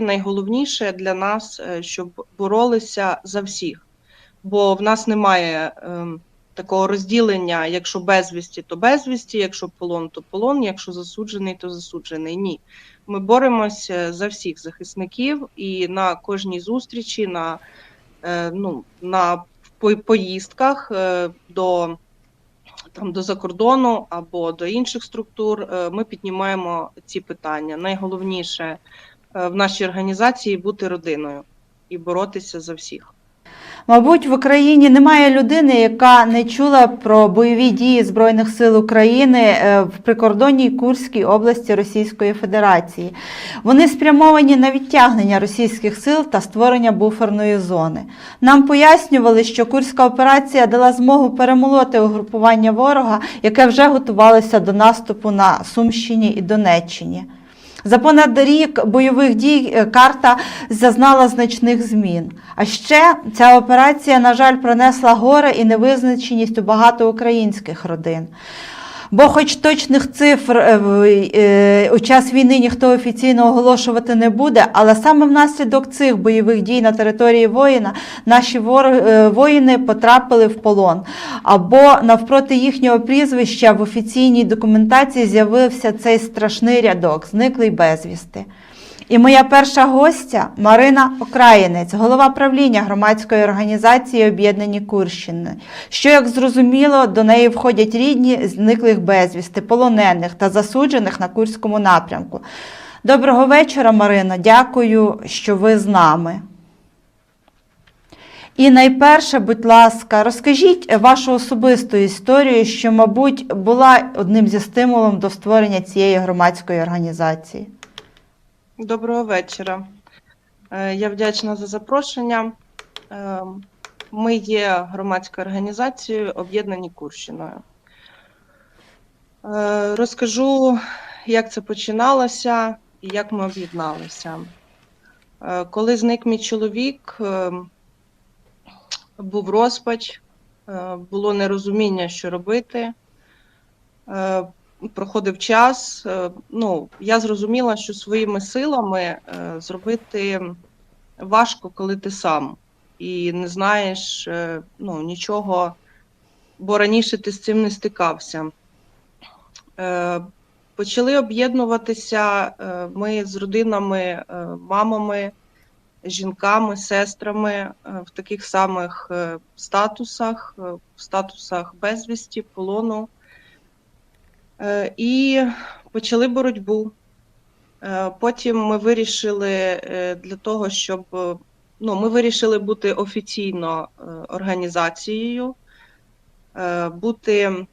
Найголовніше для нас, е, щоб боролися за всіх, бо в нас немає ем, такого розділення, якщо безвісті, то безвісті, якщо полон, то полон, якщо засуджений, то засуджений. Ні. Ми боремося за всіх захисників і на кожній зустрічі, на, е, ну, на поїздках е, до, там, до закордону або до інших структур е, ми піднімаємо ці питання. Найголовніше е, в нашій організації бути родиною і боротися за всіх. Мабуть, в Україні немає людини, яка не чула про бойові дії Збройних сил України е, в прикордонній Курській області Російської Федерації. Вони спрямовані на відтягнення російських сил та створення буферної зони. Нам пояснювали, що Курська операція дала змогу перемолоти угрупування ворога, яке вже готувалося до наступу на Сумщині і Донеччині. За понад рік бойових дій е, карта зазнала значних змін. А ще ця операція, на жаль, принесла горе і невизначеність у багато українських родин. Бо, хоч точних цифр е, в- е, у час війни ніхто офіційно оголошувати не буде, але саме внаслідок цих бойових дій на території воїна наші е, воїни потрапили в полон. Або навпроти їхнього прізвища в офіційній документації з'явився цей страшний рядок, зниклий безвісти. І моя перша гостя Марина Окраїнець, голова правління громадської організації Об'єднані Курщини, що, як зрозуміло, до неї входять рідні зниклих безвісти, полонених та засуджених на Курському напрямку. Доброго вечора, Марино. Дякую, що ви з нами. І найперше, будь ласка, розкажіть вашу особисту історію, що, мабуть, була одним зі стимулом до створення цієї громадської організації. Доброго вечора. Е, Я вдячна за запрошення. Е, Ми є громадською організацією, об'єднані Курщиною. Е, Розкажу, як це починалося і як ми об'єдналися. Коли зник мій чоловік, був розпач, було нерозуміння, що робити. Проходив час. е, Ну, я зрозуміла, що своїми силами е, зробити важко, коли ти сам і не знаєш е, ну, нічого, бо раніше ти з цим не стикався. Почали об'єднуватися ми з родинами, мамами, жінками, сестрами в таких самих статусах, в статусах безвісті, полону. Е, І почали боротьбу. Е, Потім ми вирішили е, для того, щоб ну, ми вирішили бути офіційно організацією, бути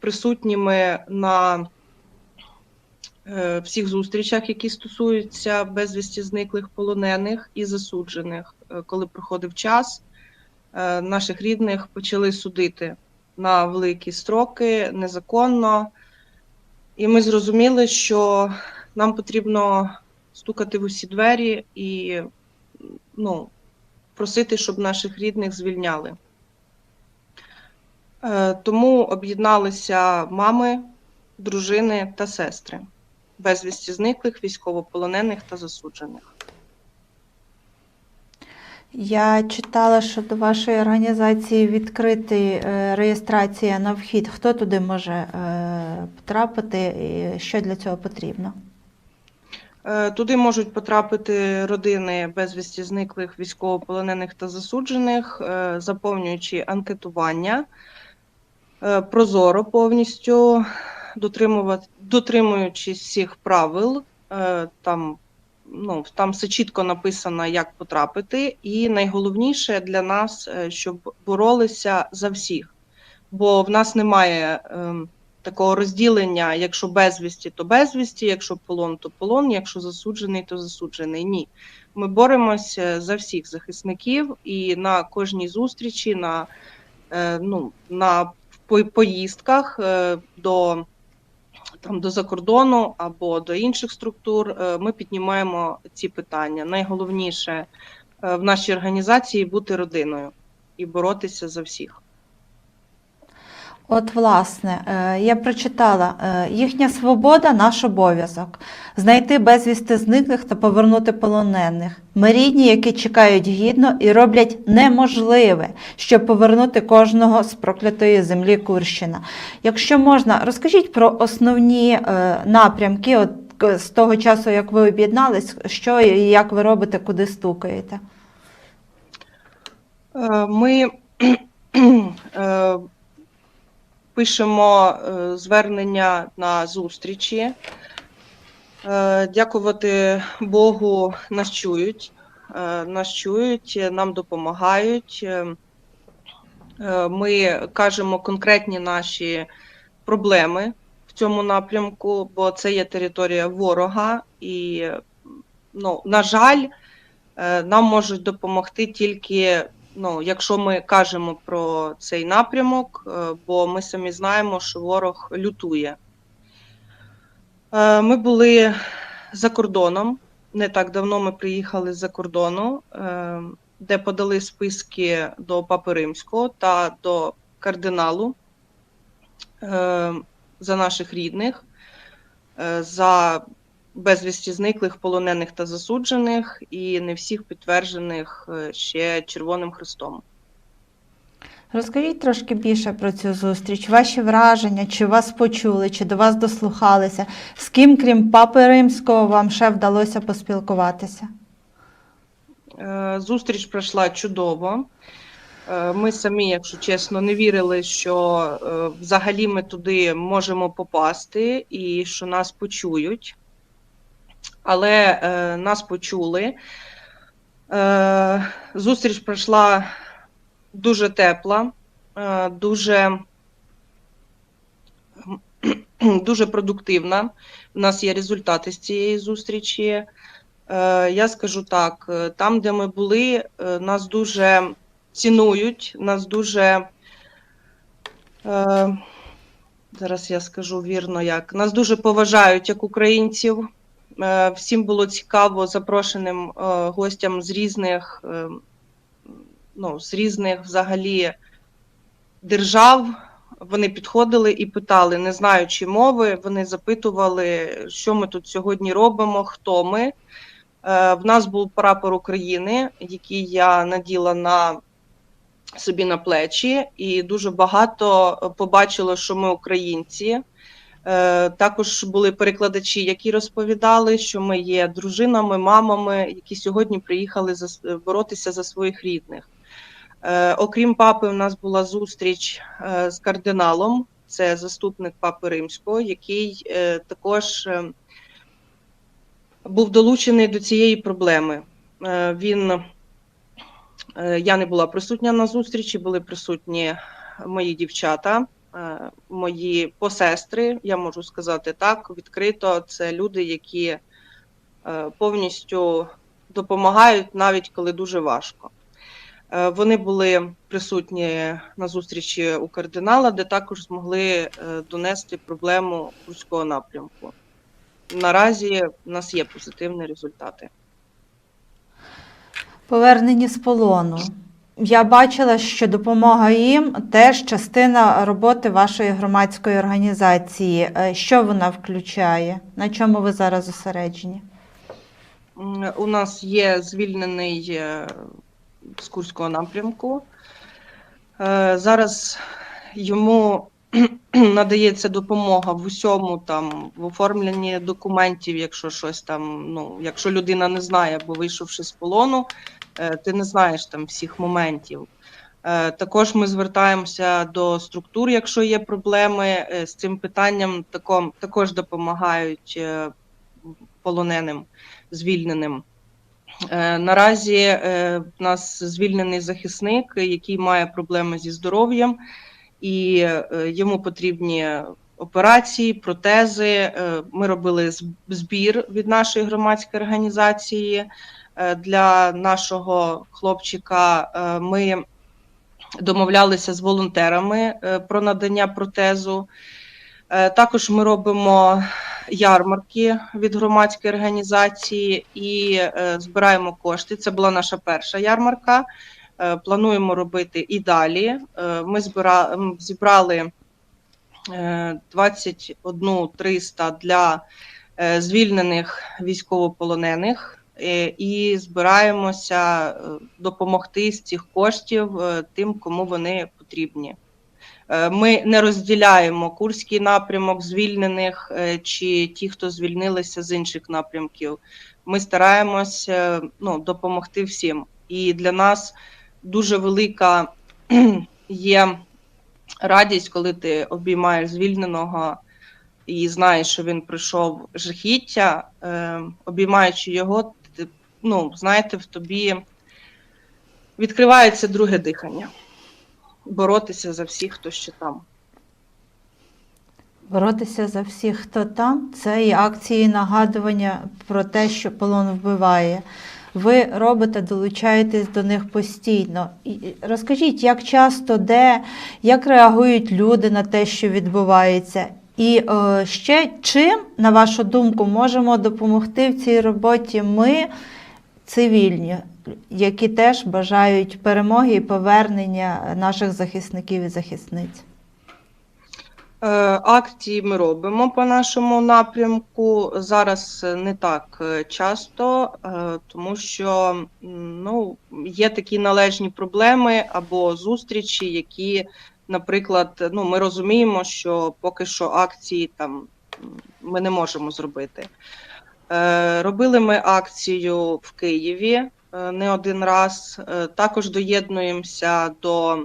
присутніми на всіх зустрічах, які стосуються безвісті зниклих полонених і засуджених. Коли проходив час, наших рідних почали судити на великі строки незаконно. І ми зрозуміли, що нам потрібно стукати в усі двері і ну, просити, щоб наших рідних звільняли. Е, Тому об'єдналися мами, дружини та сестри безвісті зниклих, військовополонених та засуджених. Я читала, що до вашої організації відкрита реєстрація на вхід. Хто туди може е, потрапити і що для цього потрібно? Е, Туди можуть потрапити родини безвісті зниклих військовополонених та засуджених, е, заповнюючи анкетування е, прозоро повністю, дотримуючись всіх правил. Е, Там, ну, там все чітко написано, як потрапити. І найголовніше для нас, е, щоб боролися за всіх. Бо в нас немає ем, такого розділення, якщо безвісті, то безвісті, якщо полон, то полон, якщо засуджений, то засуджений. Ні. Ми боремося за всіх захисників і на кожній зустрічі, на, е, ну, на по- поїздках е, до, там, до закордону або до інших структур е, ми піднімаємо ці питання. Найголовніше е, в нашій організації бути родиною і боротися за всіх. От, власне, е, я прочитала, е, їхня свобода наш обов'язок знайти безвісти зниклих та повернути полонених. Ми рідні, які чекають гідно і роблять неможливе, щоб повернути кожного з проклятої землі Курщина. Якщо можна, розкажіть про основні е, напрямки от, з того часу, як ви об'єднались, що і як ви робите, куди стукаєте. Ми пишемо е, звернення на зустрічі. Е, Дякувати Богу, нас чують. Е, Нас чують, нам допомагають. Ми кажемо конкретні наші проблеми в цьому напрямку, бо це є територія ворога, і, ну, на жаль, нам можуть допомогти тільки ну, якщо ми кажемо про цей напрямок, е, бо ми самі знаємо, що ворог лютує. Е, Ми були за кордоном. Не так давно ми приїхали з-за кордону, е, де подали списки до Папи Римського та до кардиналу за наших рідних, за безвісті зниклих, полонених та засуджених, і не всіх підтверджених е, ще Червоним Христом. Розкажіть трошки більше про цю зустріч, ваші враження, чи вас почули, чи до вас дослухалися, з ким, крім папи римського, вам ще вдалося поспілкуватися? Е, Зустріч пройшла чудово. Е, Ми самі, якщо чесно, не вірили, що взагалі ми туди можемо попасти і що нас почують. Але е, нас почули. Е, Зустріч пройшла дуже тепла, е, дуже, дуже продуктивна. У нас є результати з цієї зустрічі. Е, Я скажу так: е, там, де ми були, е, нас дуже цінують, нас дуже. е, Зараз я скажу вірно, як нас дуже поважають як українців. Е, Всім було цікаво запрошеним е, гостям з різних, е, ну, з різних взагалі держав. Вони підходили і питали, не знаючи мови, вони запитували, що ми тут сьогодні робимо, хто ми. В нас був прапор України, який я наділа на собі на плечі, і дуже багато побачило, що ми українці. Е, Також були перекладачі, які розповідали, що ми є дружинами, мамами, які сьогодні приїхали за боротися за своїх рідних. Е, Окрім папи, у нас була зустріч е, з кардиналом, це заступник папи римського, який е, також е, був долучений до цієї проблеми. Е, Він е, я не була присутня на зустрічі, були присутні мої дівчата, е, мої посестри, я можу сказати так, відкрито. Це люди, які е, повністю допомагають, навіть коли дуже важко. Е, Вони були присутні на зустрічі у кардинала, де також змогли е, донести проблему курського напрямку. Наразі в нас є позитивні результати. Повернені з полону. Я бачила, що допомога їм теж частина роботи вашої громадської організації. Е, Що вона включає? На чому ви зараз зосереджені? У нас є звільнений е, з Курського напрямку. Е, Зараз йому надається допомога в усьому, там, в оформленні документів, якщо щось там, ну, якщо людина не знає, бо вийшовши з полону, е, ти не знаєш там всіх моментів. Е, Також ми звертаємося до структур, якщо є проблеми е, з цим питанням, таком, також допомагають полоненим звільненим. Наразі в нас звільнений захисник, який має проблеми зі здоров'ям, і е, йому потрібні операції, протези. Е, Ми робили збір від нашої громадської організації е, для нашого хлопчика. Ми домовлялися з волонтерами про надання протезу. Також ми робимо ярмарки від громадської організації і збираємо кошти. Це була наша перша ярмарка. Е, Плануємо робити і далі. Е, Ми зібрали е, 21 300 для е, звільнених військовополонених е, і збираємося е, допомогти з цих коштів е, тим, кому вони потрібні. Е, Ми не розділяємо курський напрямок звільнених е, чи ті, хто звільнилися з інших напрямків. Ми стараємося ну, допомогти всім. І для нас дуже велика є радість, коли ти обіймаєш звільненого і знаєш, що він пройшов жахіття, е, обіймаючи його, ти, ну, знаєте, в тобі відкривається друге дихання. Боротися за всіх, хто ще там. Боротися за всіх, хто там, це і акції нагадування про те, що полон вбиває. Ви робите, долучаєтесь до них постійно. І розкажіть, як часто, де, як реагують люди на те, що відбувається, і е, ще чим, на вашу думку, можемо допомогти в цій роботі ми, цивільні, які теж бажають перемоги і повернення наших захисників і захисниць? Е, Акції ми робимо по нашому напрямку. Зараз не так е, часто, е, тому що ну, є такі належні проблеми або зустрічі, які, наприклад, ну, ми розуміємо, що поки що акції там ми не можемо зробити. Робили ми акцію в Києві не один раз. Також доєднуємося до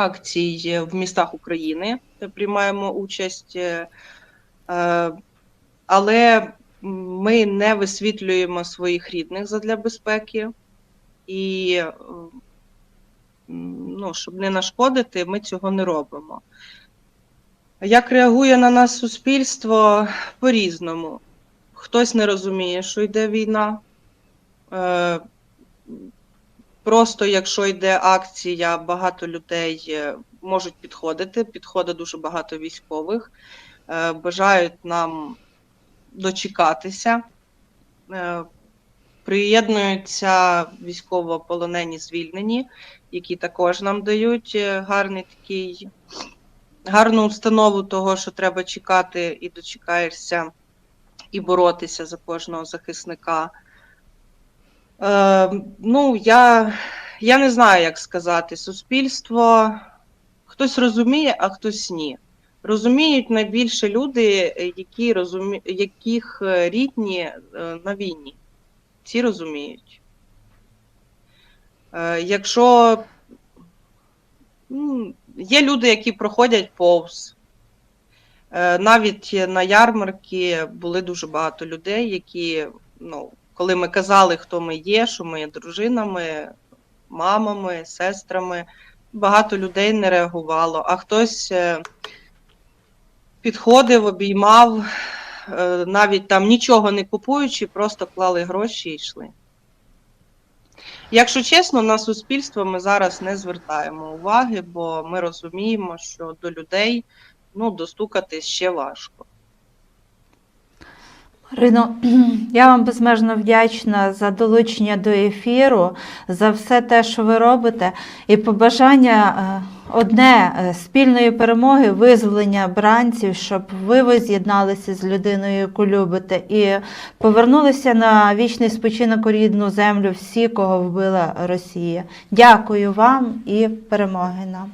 акцій в містах України, де приймаємо участь, е, е, але ми не висвітлюємо своїх рідних задля безпеки. І е, ну, щоб не нашкодити, ми цього не робимо. Як реагує на нас суспільство по-різному. Хтось не розуміє, що йде війна. Просто якщо йде акція, багато людей е, можуть підходити. Підходить дуже багато військових, е, бажають нам дочекатися. Е, Приєднуються військовополонені звільнені, які також нам дають гарний такий, гарну установу того, що треба чекати і дочекаєшся, і боротися за кожного захисника. Е, ну, я, я не знаю, як сказати. Суспільство хтось розуміє, а хтось ні. Розуміють найбільше люди, які розумі... яких е, рідні е, на війні. Ці розуміють. Е, якщо м, є люди, які проходять повз. Е, Навіть на ярмарки були дуже багато людей, які, ну, коли ми казали, хто ми є, що ми є дружинами, мамами, сестрами, багато людей не реагувало, а хтось е, підходив, обіймав, е, навіть там нічого не купуючи, просто клали гроші і йшли. Якщо чесно, на суспільство ми зараз не звертаємо уваги, бо ми розуміємо, що до людей ну, достукатись ще важко. Марино, я вам безмежно вдячна за долучення до ефіру, за все те, що ви робите, і побажання е, одне е, спільної перемоги, визволення бранців, щоб ви воз'єдналися з людиною, яку любите, і повернулися на вічний спочинок у рідну землю всі, кого вбила Росія. Дякую вам і перемоги нам.